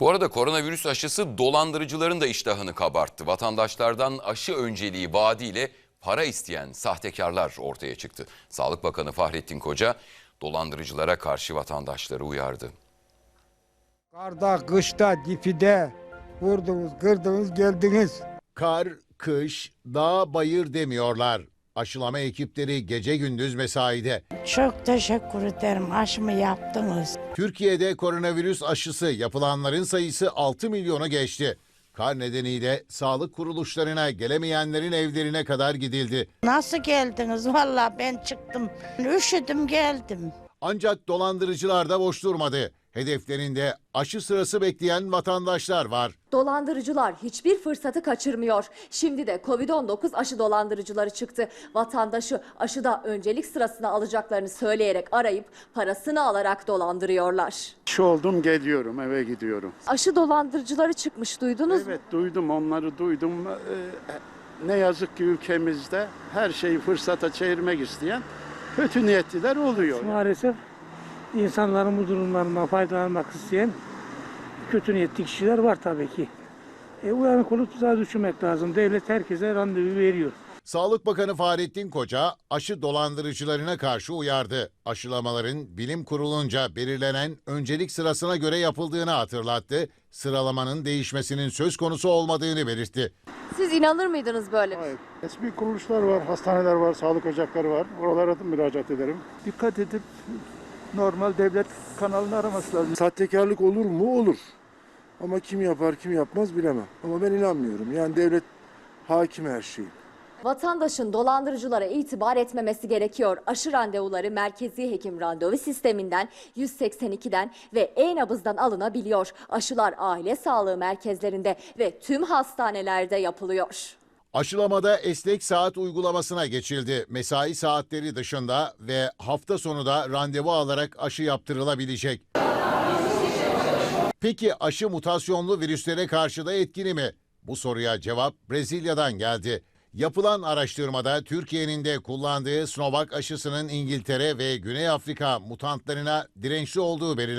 Bu arada koronavirüs aşısı dolandırıcıların da iştahını kabarttı. Vatandaşlardan aşı önceliği vaadiyle para isteyen sahtekarlar ortaya çıktı. Sağlık Bakanı Fahrettin Koca dolandırıcılara karşı vatandaşları uyardı. Karda, kışta, dipide vurdunuz, kırdınız, geldiniz. Kar, kış, dağ, bayır demiyorlar. Aşılama ekipleri gece gündüz mesaide. Çok teşekkür ederim. Aşımı yaptınız. Türkiye'de koronavirüs aşısı yapılanların sayısı 6 milyonu geçti. Kar nedeniyle sağlık kuruluşlarına gelemeyenlerin evlerine kadar gidildi. Nasıl geldiniz? Vallahi ben çıktım. Üşüdüm geldim. Ancak dolandırıcılar da boş durmadı. Hedeflerinde aşı sırası bekleyen vatandaşlar var. Dolandırıcılar hiçbir fırsatı kaçırmıyor. Şimdi de Covid-19 aşı dolandırıcıları çıktı. Vatandaşı aşıda öncelik sırasına alacaklarını söyleyerek arayıp parasını alarak dolandırıyorlar. Şu oldum geliyorum eve gidiyorum. Aşı dolandırıcıları çıkmış duydunuz mu? Evet duydum onları duydum. Ee, ne yazık ki ülkemizde her şeyi fırsata çevirmek isteyen kötü niyetliler oluyor. Maalesef insanların bu durumlarından faydalanmak isteyen kötü niyetli kişiler var tabii ki. E, uyanık olup tuzağa düşürmek lazım. Devlet herkese randevu veriyor. Sağlık Bakanı Fahrettin Koca aşı dolandırıcılarına karşı uyardı. Aşılamaların bilim kurulunca belirlenen öncelik sırasına göre yapıldığını hatırlattı. Sıralamanın değişmesinin söz konusu olmadığını belirtti. Siz inanır mıydınız böyle? Hayır. Resmi kuruluşlar var, hastaneler var, sağlık ocakları var. Oralara da müracaat ederim. dikkat edip normal devlet kanalını araması lazım. Sahtekarlık olur mu? Olur. Ama kim yapar kim yapmaz bilemem. Ama ben inanmıyorum. Yani devlet hakim her şeyi. Vatandaşın dolandırıcılara itibar etmemesi gerekiyor. Aşı randevuları merkezi hekim randevu sisteminden 182'den ve e-nabızdan alınabiliyor. Aşılar aile sağlığı merkezlerinde ve tüm hastanelerde yapılıyor. Aşılamada esnek saat uygulamasına geçildi. Mesai saatleri dışında ve hafta sonu da randevu alarak aşı yaptırılabilecek. Peki aşı mutasyonlu virüslere karşı da etkili mi? Bu soruya cevap Brezilya'dan geldi. Yapılan araştırmada Türkiye'nin de kullandığı Sinovac aşısının İngiltere ve Güney Afrika mutantlarına dirençli olduğu belirlendi.